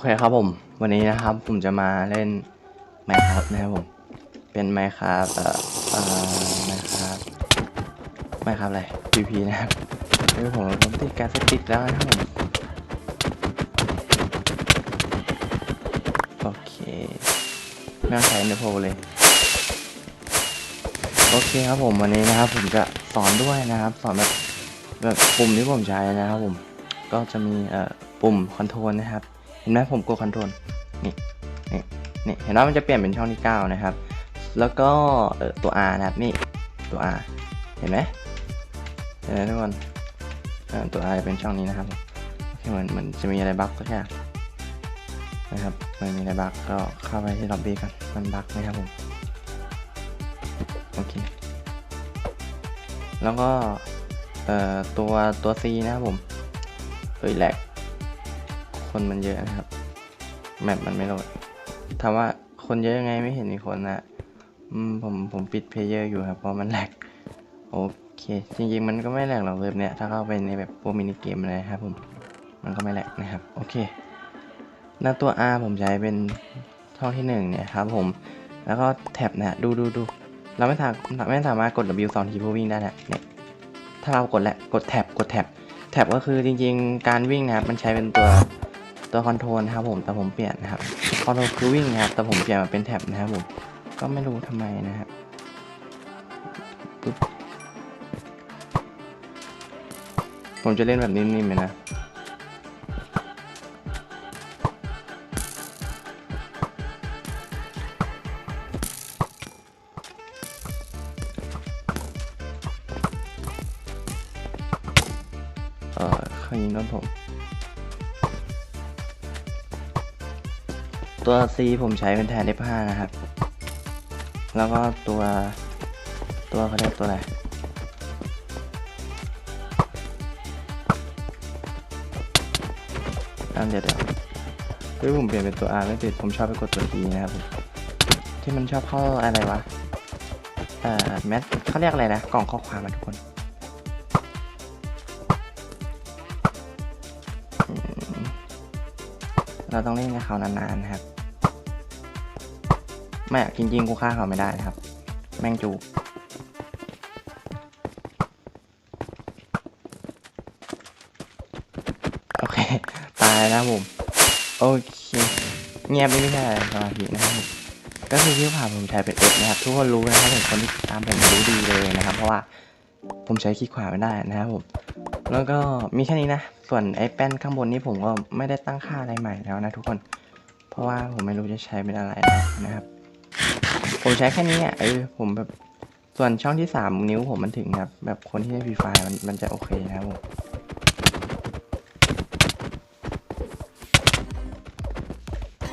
อเคครับผม วันนี้นะครับผมจะมาเล่น Minecraft นะครับผม เป็น Minecraft เอ่อเอ่อ Minecraft Minecraft อะไร PVP นะครับเฮ้ยผมผมติดการสติดแล้วนะครับผม โอเค ไม่ต้องใช้เนโพเลย โอเคครับผมวันนี้นะครับผมจะสอนด้วยนะครับ สอนแบบแบบปุ่มที่ผมใช้นะครับผม ก็จะมีเอ่อปุ่มคอนโทรลนะครับ ห็นไหมผมกดคอนโทรลนี่นี่นี่เห็นไหมมันจะเปลี่ยนเป็นช่องที่ 9 นะครับ แล้วก็เออตัว R นะครับนี่ตัว R เห็นไหมเห็นไหมทุกคนตัว R จะเป็นช่องนี้นะครับโอเคเหมือนเหมือนจะมีอะไรบั๊กสักอย่นะครับมันมีอะไรบั๊กก็เข้าไปที่ล็อบบี้กันมันบั๊กนะครับผมโอเคแล้วก็เออตัวตัว C นะครับผมเฮ้ยแหลก คนมันเยอะนะครับ แมปมันไม่โหลดถามว่าคนเยอะยังไงไม่เห็นมีคนนะอืมผมผมปิดเพลเยอร์อยู่ครับเพราะมันแหลกโอเค จริงๆ มันก็ไม่แหลกหรอกเว็บเนี้ยถ้าเข้าไปในแบบพวกมินิเกมอะไรครับผมมันก็ไม่แหลกนะครับ โอเค หน้าตัว R ผมใช้เป็นช่องที่หนึ่งเนี่ยครับผมแล้วก็แท็บนี่ยดูดูดูเราไม่สามไม่สามารถกด W สองทีเพื่อวิ่งได้แหละเนี่ยถ้าเรากดแหละกดแท็บกดแท็บแท็บก็คือจริงๆ การวิ่งนะครับมันใช้เป็นตัว ตัวคอนโทรลนะครับผมแต่ผมเปลี่ยนนะครับคอนโทรลคือวิ่งนะครับแต่ผมเปลี่ยนมาเป็นแท็บนะครับผมก็ไม่รู้ทำไมนะครับปึ๊บผมจะเล่นแบบนิ่มๆเลยนะ ตัว C ผมใช้เป็นแทน F5 นะครับ แล้วก็ตัวตัวเขาเรียกตัวอะไรอันเดี๋ยวเดี๋ยวเฮ้ยผมเปลี่ยนเป็นตัว R ไม่ติด ผมชอบไปกดตัว E นะครับผมที่มันชอบเข้าอะไรวะ เอ่อแมทเขาเรียกอะไรนะ กล่องข้อความมาทุกคนเราต้องเล่นกับเขานานๆนะครับ ไม่จริงๆกูฆ่าเขาไม่ได้นะครับ แม่งจูโอเค ตายแล้วผม โอเค เงียบไม่ใช่อะไรสมาธินะครับ ก็คือที่ผ่านผมใช้เป็นเอฟนะครับ ทุกคนรู้นะครับผมคนที่ตามผมรู้ดีเลยนะครับ เพราะว่าผมใช้คลิกขวาไม่ได้นะครับผม แล้วก็มีแค่นี้นะ ส่วนไอ้แป้นข้างบนนี้ผมก็ไม่ได้ตั้งค่าอะไรใหม่แล้วนะทุกคน เพราะว่าผมไม่รู้จะใช้เป็นอะไรนะครับ ผมใช้แค่นี้อะเออผมแบบส่วนช่องที่สามนิ้วผมมันถึงครับแบบคนที่ได้ฟรีไฟล์มันมันจะโอเคนะครับผม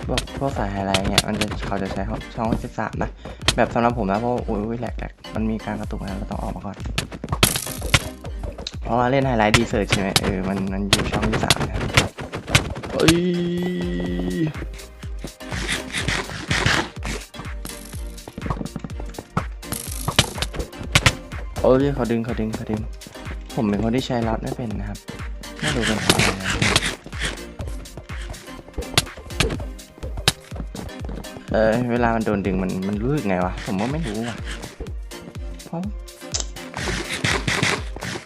พวกพวกสายไฮไลท์เนี่ยมันจะเขาจะใช้ช่องที่สามนะแบบสำหรับผมนะเพราะโอ้ยแหลกแหลกมันมีการกระตุกนะเราต้องออกมาก่อนเพราะว่าเล่นไฮไลท์ดีเซิร์ชใช่ไหมเออมันมันอยู่ช่องที่สามนะครับเอ้ย โอ้ยเขาดึงเขาดึงเขาดึง ผมเป็นคนที่ใช้รับไม่เป็นนะครับไม่รู้เป็นเพราะอะไรนะเออเวลามันโดนดึงมันมันรู้สึกไงวะ ผมก็ไม่รู้อะเพราะ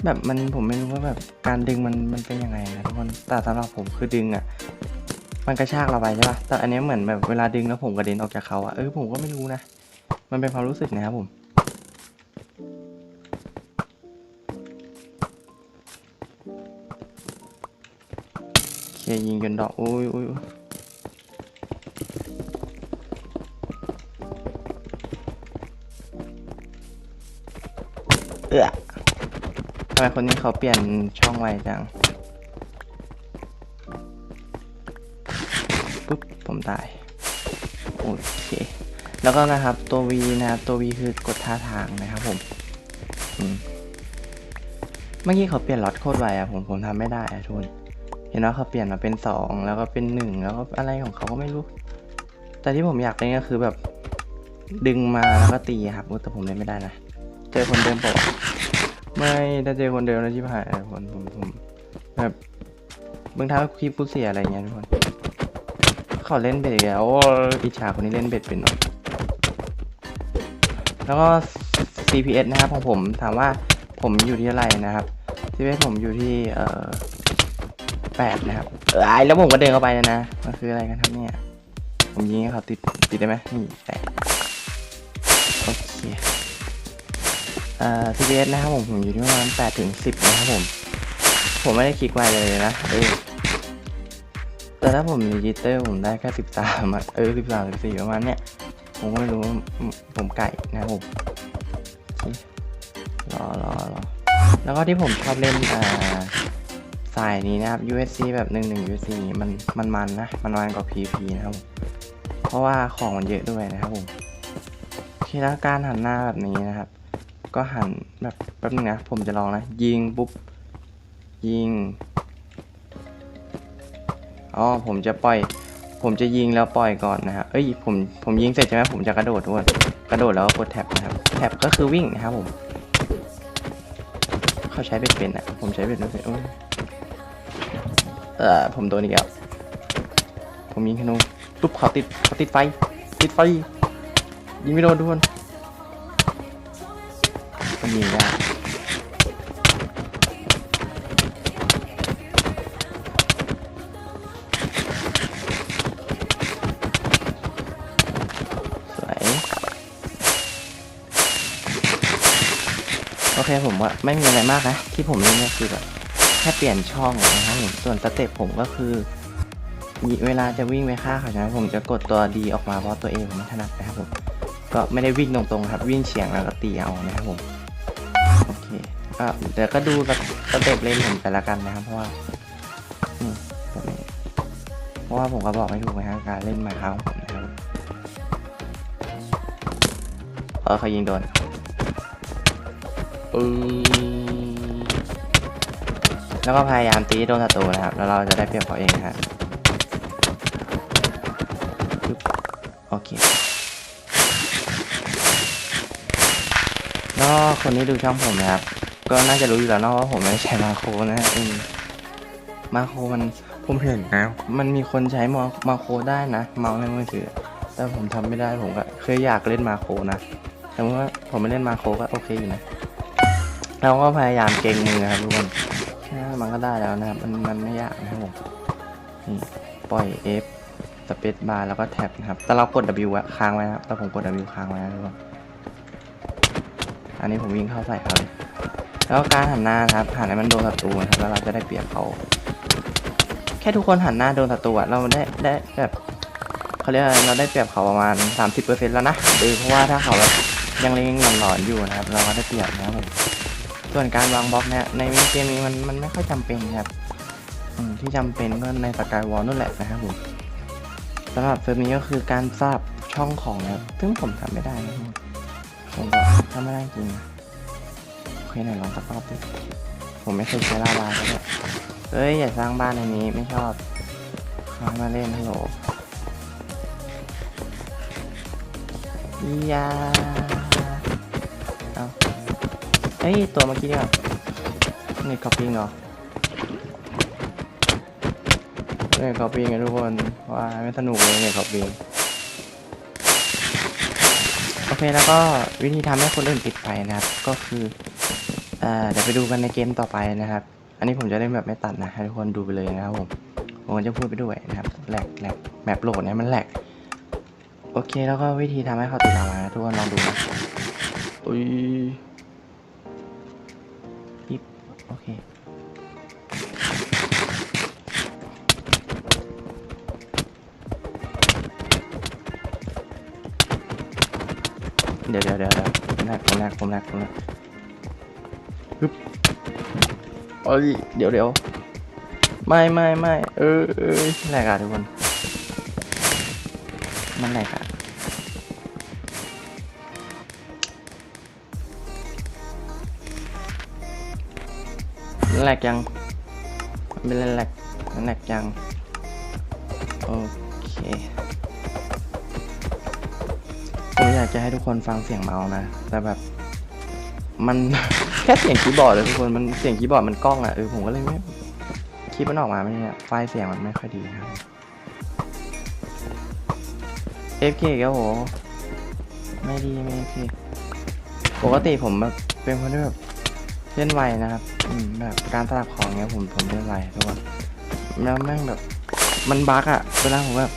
แบบมันผมไม่รู้ว่าแบบการดึงมันมันเป็นยังไงนะทุกคนแต่สำหรับผมคือดึงอะมันกระชากเราไปใช่ปะแต่อันนี้เหมือนแบบเวลาดึงแล้วผมกระเด็นออกจากเขาอะเออผมก็ไม่รู้นะ มันเป็นความรู้สึกนะครับผม เคยิงจนดอกอุ้ยอุ้ยเออทำไมคนนี้เขาเปลี่ยนช่องไวจังปุ๊บผมตาย โอเค แล้วก็นะครับตัว V นะครับตัว V คือกดท่าทางนะครับผมอืมเมื่อกี้เขาเปลี่ยนล็อตโคตรไวอะผมผมทำไม่ได้อะทุกคน เห็นว่าเขาเปลี่ยนมาเป็นสองแล้วก็เป็นหนึ่งแล้วก็อะไรของเขาก็ไม่รู้ แต่ที่ผมอยากเล่นก็คือแบบ ดึงมาแล้วก็ตีครับแต่ผมเล่นไม่ได้นะ เจอคนเดิมปะไม่ถ้าเจอคนเดิมแล้วชิบหายคนผมผมแบบมึงทำให้คลิปกูเสียอะไรเงี้ยทุกคนเขาเล่นเบ็ดแล้วโอ้อิจฉาคนนี้เล่นเบ็ดเป็นเนอะแล้วก็ CPS นะครับของผมถามว่าผมอยู่ที่อะไรนะครับ CPS ผมอยู่ที่เอ่อ แปดนะครับเออไอแล้วผมก็เดินเข้าไปเลยนะมันคืออะไรกันครับเนี่ย ผมยิงให้เขาติดติดได้ไหมนี่แตกโอเคเอ่อ CPS นะครับผมผมอยู่ที่ประมาณแปดถึงสิบนะครับผม ผมไม่ได้คลิกไวเลยนะเออแต่ถ้าผมรีจิสเตอร์ผมได้แค่สิบสามเออสิบสามสิบสี่ประมาณเนี้ยผมก็ไม่รู้ผมไก่นะครับผมรอรอรอแล้วก็ที่ผมชอบเล่นอ่าายนี้นะครับ USC แบบหนึ่งหนึ่ง USC นี้มันมันมันนะ มันมันกว่า PP นะครับผมเพราะว่าของมันเยอะด้วยนะครับผมโอเคแล้วการหันหน้าแบบนี้นะครับ ก็หันแบบแป๊บนึงนะ ผมจะลองนะ ยิงปุ๊บ ยิง อ๋อ ผมจะปล่อย ผมจะยิงแล้วปล่อยก่อนนะครับ เอ้ย ผม ผมยิงเสร็จใช่ไหมผมจะกระโดดด้วยกระโดดแล้วก็กดแท็บนะครับ แท็บก็คือวิ่งนะครับผม เขาใช้เป็นเป็นอะ ผมใช้เป็นไม่เป็นโอ้ย เออผมโดนอีกแล้วผมยิงธนูปุ๊บเขาติดเขาติดไฟ ติดไฟ ยิงไม่โดนทุกคนผมยิงได้สวยโอเคผมว่าไม่มีอะไรมากนะ ที่ผมเล่นก็คือแบบ แค่เปลี่ยนช่องนะครับผมส่วนสเต็ปผมก็คือเวลาจะวิ่งไปฆ่าเขาใช่ไหมผมจะกดตัวดีออกมาเพราะตัวเองผมไม่ถนัดนะครับผม ก็ไม่ได้วิ่งตรงๆครับ วิ่งเฉียงแล้วก็ตีเอานะครับผม โอเคก็เดี๋ยวก็ดูสเต็ปเล่นผมแต่ละกันนะครับ เพราะว่าเพราะว่าผมก็บอกไม่ถูกนะครับการเล่นมาค้าของผมนะครับเออเขายิงโดนอือ แล้วก็พยายามตีให้โดนศัตรูนะครับ แล้วเราจะได้เปรียบเขาเองนะฮะปึ๊บโอเคแล้วก็คนที่ดูช่องผมนะครับ ก็น่าจะรู้อยู่แล้วเนอะว่าผมไม่ได้ใช้มาโครนะฮะอืมมาโครมันผมเห็นนะ มันมีคนใช้มามาโครได้นะ เมาส์ในมือถือ แต่ผมทำไม่ได้ผมก็เคยอยากเล่นมาโครนะแต่ว่าผมไม่เล่นมาโครก็โอเคอยู่นะเราก็พยายามเก่งมือครับทุกคน แค่มันก็ได้แล้วนะครับ มันมันไม่ยากนะครับผมนี่ปล่อย F สเปซบาร์แล้วก็แท็บนะครับ แต่เรากด W ค้างไว้นะครับ แต่ผมกด W ค้างไว้นะทุกคนอันนี้ผมวิ่งเข้าใส่เขาเลยแล้วการหันหน้านะครับหันให้มันโดนศัตรูนะครับแล้วเราจะได้เปรียบเขาแค่ทุกคนหันหน้าโดนศัตรูอะเราได้ได้แบบเขาเรียกเราได้เปรียบเขาประมาณ 30%แล้วนะเออเพราะว่าถ้าเขาแบบยังเล่งหลอนๆอยู่นะครับ เราก็ได้เปรียบนะครับผม ส่วนการวางบล็อกเนี่ยในมินิเกมนี้มันมันไม่ค่อยจำเป็นครับที่จำเป็นก็ในสกายวอลนั่นแหละนะครับผมสำหรับเซิร์ฟนี้ก็คือการทราบช่องของนะครับซึ่งผมทำไม่ได้นะผมก็ทำไม่ได้จริงโอเคไหนลองสักรอบดิผมไม่เคยใช้ลาวาก็ได้เอ้ยอย่าสร้างบ้านในนี้ไม่ชอบเขามาเล่นฮัลโหลยา เอ้ยตัวเมื่อกี้เนี่ยนี่คอปปิ้งเหรอเนี่ยคอปปิ้งกันทุกคนว่าไม่สนุกเลยเนี่ยคอปปิ้งโอเคแล้วก็วิธีทำให้คนอื่นติดไฟนะครับ ก็คือเดี๋ยวไปดูกันในเกมต่อไปนะครับ อันนี้ผมจะเล่นแบบไม่ตัดนะให้ทุกคนดูไปเลยนะครับผมผมจะพูดไปด้วยนะครับแหลกแหลกแมปโหลดเนี่ยมันแหลกโอเคแล้วก็วิธีทำให้เขาติดลาวานะทุกคนลองดูนะอุ้ย เคเดี๋ยวเดี๋ยวเดี๋ยวเดี๋ยวผมแรกผมแรกผมแรกผมแรกปึ๊บเอ้ยเดี๋ยวเดี๋ยวไม่ไม่ไม่เออเออแหลกอะทุกคน มันแหลกอะ แหลกยังมันเป็นแหลกมันแหลกยัง โอเคผมอยากจะให้ทุกคนฟังเสียงเมาส์นะ แต่แบบ มัน แค่เสียงคีย์บอร์ดเลยทุกคน มันเสียงคีย์บอร์ดมันกล้องอะ เออผมก็เลยไม่คลิปมันออกมาไม่เนี่ยไฟล์เสียงมันไม่ค่อยดีครับ FK ครับโหไม่ดีไม่ FK ปกติผมแบบเป็นคนที่แบบเล่นไวนะครับ แบบการสลับของเงี้ยผมผมเล่นไวทุกคนแล้วแม่งแบบมันบั๊กอะเวลาผมแบบ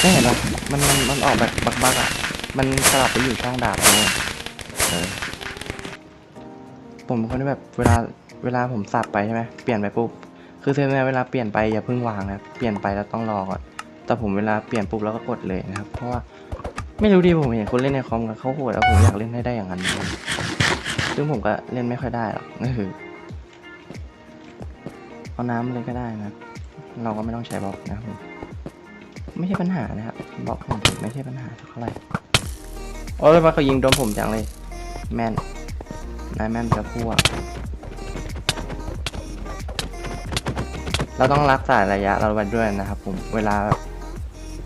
ไม่เห็นหรอมันมันมันออกแบบบั๊กบั๊กอะมันสลับไปอยู่ช่องดาบอะไรเงี้ยเออผมเป็นคนที่แบบเวลาเวลาผมสับไปใช่ไหมเปลี่ยนไปปุ๊บ คือเซนเวลาเปลี่ยนไปอย่าเพิ่งวางนะเปลี่ยนไปแล้วต้องรอก่อน แต่ผมเวลาเปลี่ยนปุ๊บแล้วก็กดเลยนะครับ เพราะว่าไม่รู้ดิผมเห็นคนเล่นในคอมกันเขาโหดแล้วผมอยากเล่นให้ได้อย่างนั้นนะ ซึ่งผมก็เล่นไม่ค่อยได้หรอกก็คือเอาน้ำเลยก็ได้นะ เราก็ไม่ต้องใช้บล็อกนะครับผมไม่ใช่ปัญหานะครับบล็อกของผมไม่ใช่ปัญหาเท่าไหร่โอ้ยมาเขายิงโดนผมจังเลย แมนนายแมนจะพวกเราต้องรักษาระยะเราไว้ด้วยนะครับผมเวลา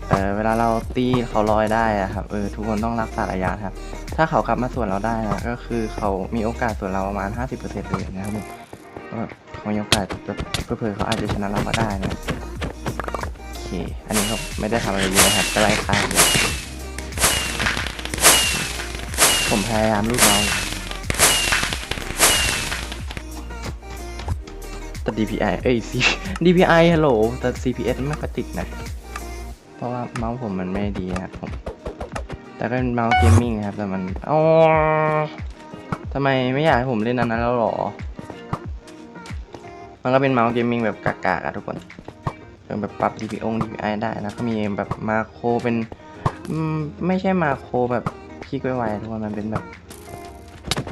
เออเวลาเราตีเขาลอยได้อะครับเออทุกคนต้องรักษาระยะครับ ถ้าเขากลับมาส่วนเราได้นะก็คือเขามีโอกาสส่วนเราประมาณ 50%เลยนะครับผมก็เขามีโอกาสแบบเพื่อเขาอาจจะชนะเราก็ได้นะโอเคอันนี้เขาไม่ได้ทำอะไรเยอะครับก็ไล่ฆ่าเลยผมพยายามลูกเราแต่ DPI เอ้ย C DPI ฮัลโหลแต่ CPS ไม่ค่อยติดนะ เพราะว่าเมาส์ผมมันไม่ดีครับผม แต่ก็เป็นเมาส์เกมมิ่งครับ แต่มันอ๋อทำไมไม่อยากให้ผมเล่นอันนั้นแล้วหรอ มันก็เป็นเมาส์เกมมิ่งแบบกากๆอะทุกคนเออแบบปรับ DPI DPI ได้นะ ก็มีแบบมาโครเป็นไม่ใช่มาโครแบบคลิกไวๆทุกคนมันเป็นแบบ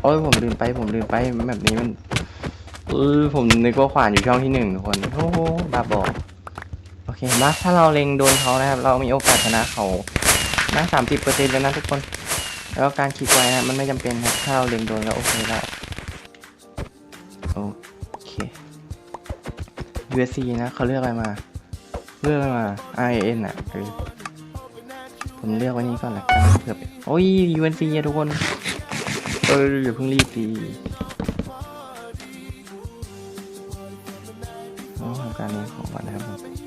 โอ้ยผมลืมไปผมลืมไปแบบนี้มันเออผมนึกว่าขวานอยู่ช่องที่หนึ่งทุกคนโอ้โหบาบอ เคมาถ้าเราเล็งโดนเขานะครับ เรามีโอกาสชนะเขานะสามสิบเปอร์เซ็นต์แล้วนะทุกคน แล้วการคลิกไว้นะมันไม่จำเป็นครับถ้าเราเล็งโดนก็โอเคแล้วโอเค USC นะเขาเลือกอะไรมา เลือกอะไรมา IN อะเออผมเลือกไว้นี้ก่อนละกันเผื่อโอ้ย UNC อะทุกคน เอออย่าเพิ่งรีบดีต้องทำการเลี้ของก่อนนะครับ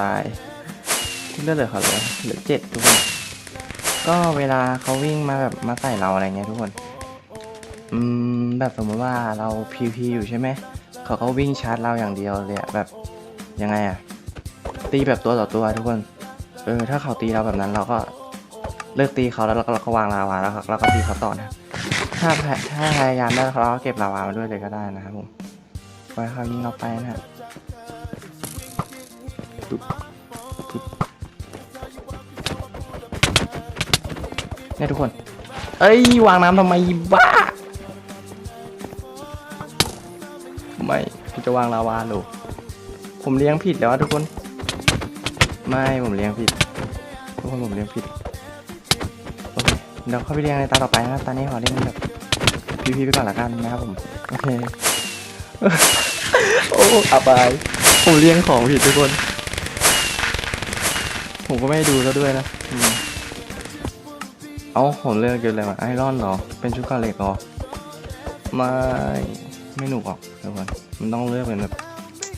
ตายเลือดเหลือเขาเลยเหลือเจ็ดทุกคนก็เวลาเขาวิ่งมาแบบมาใส่เราอะไรเงี้ยทุกคน อืมแบบสมมติว่าเราพีพีอยู่ใช่ไหมเขาก็วิ่งชาร์จเราอย่างเดียวเลยแบบยังไงอะตีแบบตัวต่อตัวทุกคน เออถ้าเขาตีเราแบบนั้นเราก็เลิกตีเขาแล้วเราก็วางลาวาแล้วเราก็ตีเขาต่อนะ ถ้าพถ้าพยายามได้เราก็เก็บลาวามาด้วยเลยก็ได้นะครับผมไว้เขายิงเราไปนะฮะ ปึ๊บปึ๊บเนี่ยทุกคน เอ้ยวางน้ำทำไมบ้า ไม่ผมจะวางลาวาลูกผมเลี้ยงผิดแล้วทุกคน ไม่ผมเลี้ยงผิด ทุกคนผมเลี้ยงผิดโอเคเดี๋ยวเข้าไปเลี้ยงในตาต่อไปนะครับตอนนี้ขอเลี้ยงแบบพีพีไปก่อนละกันนะครับผม โอเค โอ้อับอายผมเลี้ยงของผิดทุกคน ผมก็ไม่ดูแล้วด้วยนะเอาผมเลือกเกินเลยมาไอรอนเหรอ เป็นชุดกาเหล็กเหรอ ไม่ไม่หนุกหรอกทุกคนมันต้องเลือกเป็นแบบ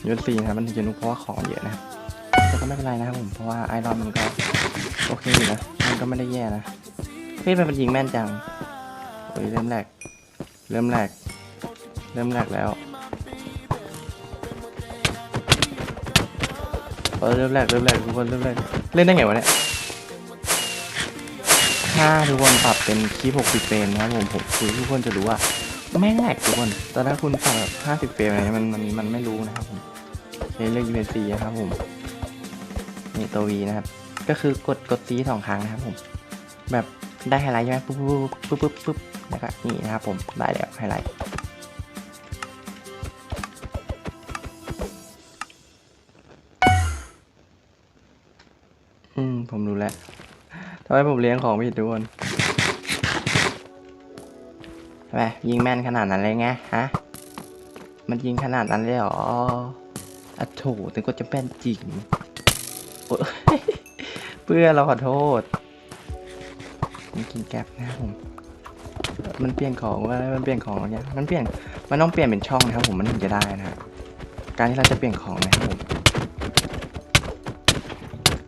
ยศซีนะมันถึงจะนุกเพราะว่าของเยอะนะแต่ก็ไม่เป็นไรนะครับผมเพราะว่าไอรอนมันก็โอเคอยู่นะมันก็ไม่ได้แย่นะเฮ้ยมันเป็นยิงแม่นจังโอ้ยเริ่มแรกเริ่มแรกเริ่มแรกแล้วเริ่มแรกเริ่มแรกทุกคนเริ่มแรก เล่นได้ไงวะเนี่ยถ้าทุกคนปรับเป็นคีย์60 เฟรมนะครับผมผมคือทุกคนจะรู้ว่าแม่งแหลกทุกคนแต่ถ้าคุณสั่งแบบ 50 เฟรมอะไรมันมันมันไม่รู้นะครับผมใช้เลือก UNC นะครับผมนี่ตัว V นะครับ ก็คือกดกดซีสองครั้งนะครับผม แบบได้ไฮไลท์ใช่ไหมปุ๊บปุ๊บปุ๊บปุ๊บปุ๊บแล้วก็นี่นะครับผมได้แล้วไฮไลท์ ทำไมผมเลี้ยงของผิดทุกคนทำไมยิงแม่นขนาดนั้นเลยไงฮะ มันยิงขนาดนั้นเลยเหรออะโถถึงก็จะแม่นจริงเพื่อเราขอโทษมันกินแก๊ปนะผม มันเปลี่ยนของว่ามันเปลี่ยนของเนี่ยมันเปลี่ยน มันต้องเปลี่ยนเป็นช่องนะครับผม มันถึงจะได้นะ การที่เราจะเปลี่ยนของนะครับผม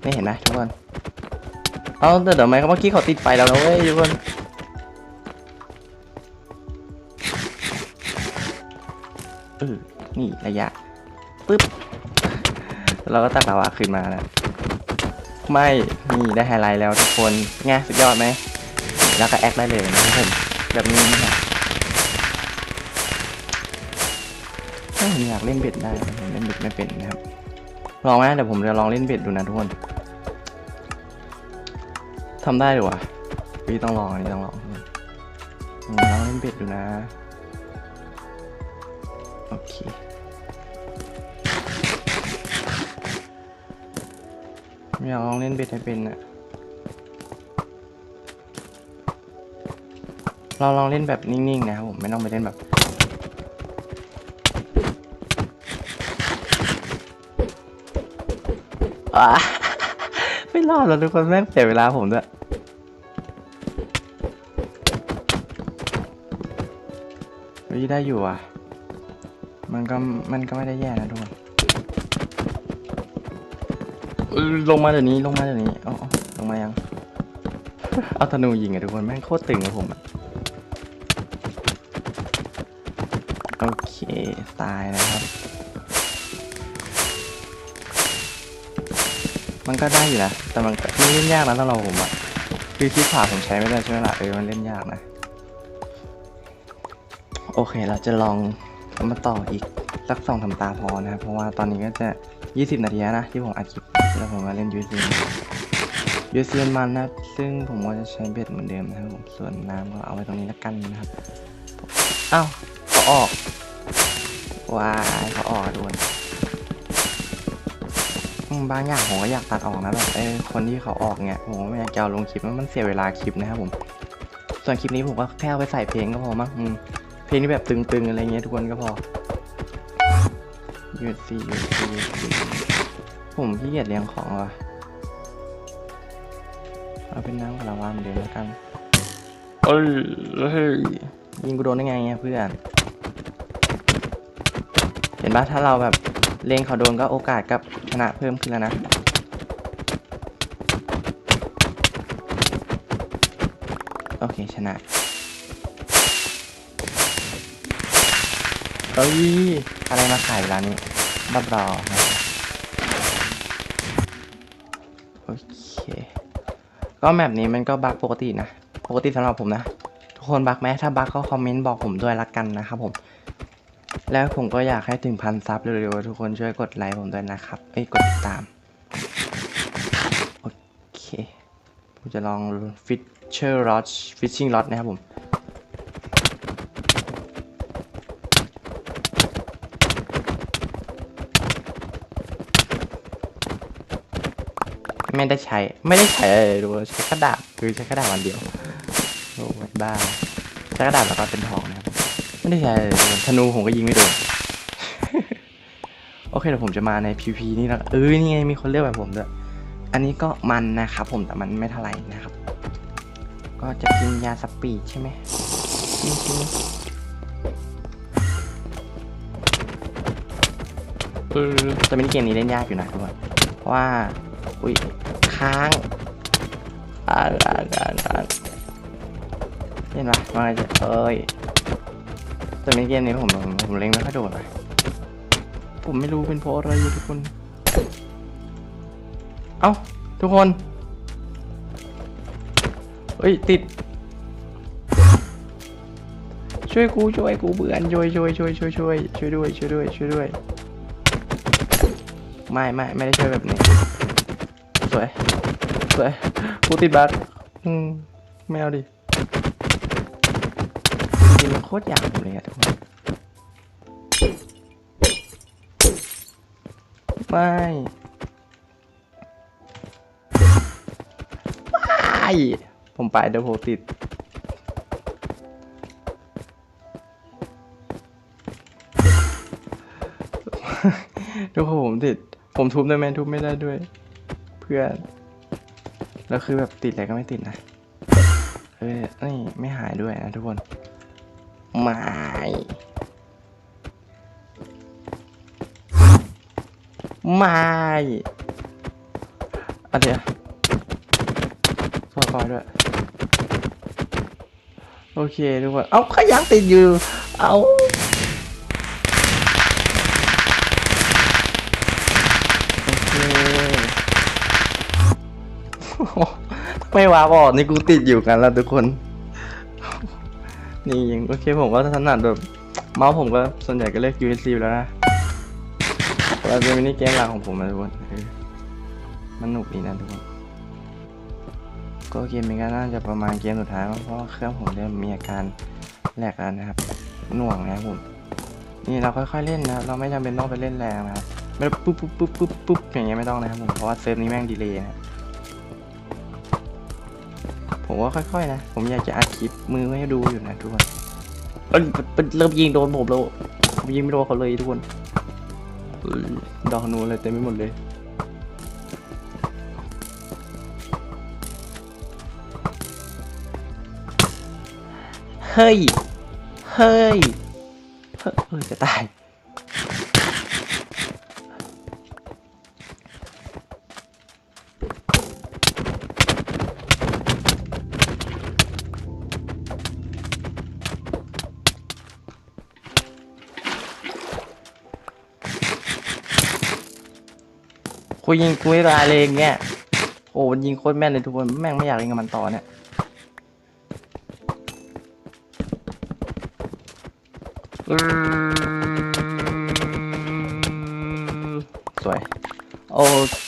นี่เห็นไหมทุกคน เอาแต่เดี๋ยวไหมเมื่อกี้เขาติดไฟแล้วนะเว้ยทุกคนเออนี่ระยะปึ๊บเราก็ตักลาวาขึ้นมาแล้วไม่นี่ได้ไฮไลท์แล้วทุกคนไงสุดยอดไหมแล้วก็แอคได้เลยนะครับผมแบบนี้นะครับถ้าผมอยากเล่นเบ็ดได้ผมเล่นเบ็ดไม่เป็นนะครับลองไหมเดี๋ยวผมจะลองเล่นเบ็ดดูนะทุกคน ทำได้หรือวะพี่ต้องลองอันนี้ต้องลองลองเล่นเบ็ดดูนะ โอเคอยากลองเล่นเบ็ดให้เป็นอะเราลองเล่นแบบนิ่งๆนะครับผมไม่ต้องไปเล่นแบบอ่าไม่รอดแล้วทุกคนแม่งเสียเวลาผมด้วย เฮ้ยได้อยู่อะ มันก็มันก็ไม่ได้แย่นะทุกคนลงมาเดี๋ยวนี้ลงมาเดี๋ยวนี้อ๋อลงมายัง เอาธนูยิงอะทุกคนแม่งโคตรตึงอะผมอะโอเค ตายนะครับ มันก็ได้อยู่นะ แต่มันก็มันเล่นยากนะสำหรับผมอะคือที่ผ่าผมใช้ไม่ได้ใช่ไหมล่ะเออมันเล่นยากนะ โอเคเราจะลองมาต่ออีกสักสองสาตาพอนะครับ เพราะว่าตอนนี้ก็จะ 20 นาทีนะ ที่ผมอัดคลิปแล้วผมมาเล่นยูซียูซีมันนะซึ่งผมก็จะใช้เบ็ดเหมือนเดิมนะครับผมส่วนน้ำก็เอาไว้ตรงนี้ละกันนะครับอ้าวเขาออกว้ายเขาออกอะทุกคนบางอย่างผมก็อยากตัดออกนะแบบเออคนที่เขาออกเนี่ยผมไม่อยากจะเอาลงคลิปมันมันเสียเวลาคลิปนะครับผม ส่วนคลิปนี้ผมก็แค่เอาไปใส่เพลงก็พอมั้งอืม เพลงที่แบบตึงๆอะไรเงี้ยทุกคนก็พอหยุดสิหยุดสิหยุดสิผมขี้เกียจเลี้ยงของว่ะเอาเป็นน้ำกับลาวาเหมือนเดิมแล้วกันเอ้ยยิงกูโดนได้ไงเนี่ยเพื่อน เห็นปะถ้าเราแบบเล็งเขาโดนก็โอกาสกับชนะเพิ่มขึ้นแล้วนะโอเคชนะ เอ้ยอะไรมาขายเวลานี้บับรอนะโอเคก็แมปนี้มันก็บั๊กปกตินะ ปกติสำหรับผมนะ ทุกคนบั๊กไหมถ้าบั๊กก็คอมเมนต์บอกผมด้วยละกันนะครับผม แล้วผมก็อยากให้ถึงพันซับเร็วๆทุกคนช่วยกดไลค์ผมด้วยนะครับเอ้ยกดติดตามโอเคผมจะลองฟิชเชอร์รอดฟิชชิ่งรอดนะครับผม ไม่ได้ใช้ ไม่ได้ใช้อะไรเลยดูใช้กระดาษคือใช้กระดาษวันเดียวโอ้ยบ้าใช้กระดาษแล้วก็เป็นทองนะครับไม่ได้ใช้อะไรเลยธนูผมก็ยิงไม่โดนโอเคเดี๋ยวผมจะมาใน PVP นี่แล้วเออนี่ไงมีคนเรียกแบบผมด้วยอันนี้ก็มันนะครับผมแต่มันไม่เท่าไหร่นะครับ ก็จะกินยาสปีดใช่ไหมกินกินแต่มินเกมนี้เล่นยากอยู่นะทุกคนเพราะว่า อุ้ย ค้างอ่างอ่างอ่างอ่างเห็นปะมาจะเอ้ยแต่มินิเกมนี้ผมผมเล่นไม่ค่อยโดดเลยผมไม่รู้เป็นเพราะอะไรทุกคน เอ้า ทุกคนเฮ้ย ติด ช่วยกูช่วยกูเบื่อช่วยช่วยช่วยช่วยช่วยช่วยด้วยช่วยด้วยช่วยด้วย ไม่ไม่ไม่ได้ช่วยแบบนี้ วยสวยกูติดบั๊กอืมไม่เอาดิจริงๆมันโคตรอยากผมเลยอะทุกคนไม่ไม่ผมไปเดี๋ยวผมติดทุกคนผมติด ผมทุบได้ไหมทุบไม่ได้ด้วยเพื่อนแล้วคือแบบติดอะไรก็ไม่ติดนะ เออนี่ไม่หายด้วยนะทุกคนไม่ไม่อะเดี๋ยวซอยคอยด้วย โอเคทุกคน เอาขยังติดอยู่ เอา ไม่ว้าบออกนี่กูติดอยู่กันแล้วทุกคน นี่ยังโอเคผมก็ถนัดแบบเมาส์ผมก็ส่วนใหญ่ก็เลือก USB แล้วนะเราเป็นมินิเกมหลักของผมนะทุกคนมันหนุกดีนะทุกคน ก็เกมนี้ก็น่าจะประมาณเกมสุดท้ายเพราะเครื่องผมเริ่มมีอาการแหลกแล้วนะครับ หน่วงนะครับผม นี่เราค่อยๆเล่นนะ เราไม่จำเป็นต้องไปเล่นแรงนะครับไม่ได้ปุ๊บปุ๊บปุ๊บปุ๊บปุ๊บอย่างเงี้ยไม่ต้องนะครับผม เพราะว่าเซิร์ฟนี้แม่งดีเลยนะ ผมว่าค่อยๆนะ ผมอยากจะอัดคลิปมือไว้ให้ดูอยู่นะทุกคนเอ้ยมันเริ่มยิงโดนผมแล้วผมยิงไม่โดนเขาเลยทุกคนเอ้ยดอกนูอะไรเต็มไปหมดเลย เฮ้ย เฮ้ย เฮ้ยเฮ้ยจะตาย กูยิงกูไม่ตายเลยอย่างเงี้ยโอ้มันยิงโคตรแม่นเลยทุกคนแม่งไม่อยากเล่นกับมันต่อเนี่ยสวย โอ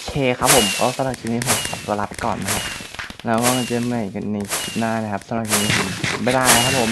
เคครับผมก็สำหรับคลิปนี้ผมขอตัวลาไปก่อนนะครับ แล้วก็เจอกันใหม่กันในคลิปหน้านะครับสำหรับคลิปนี้ผมไม่ได้นะครับผม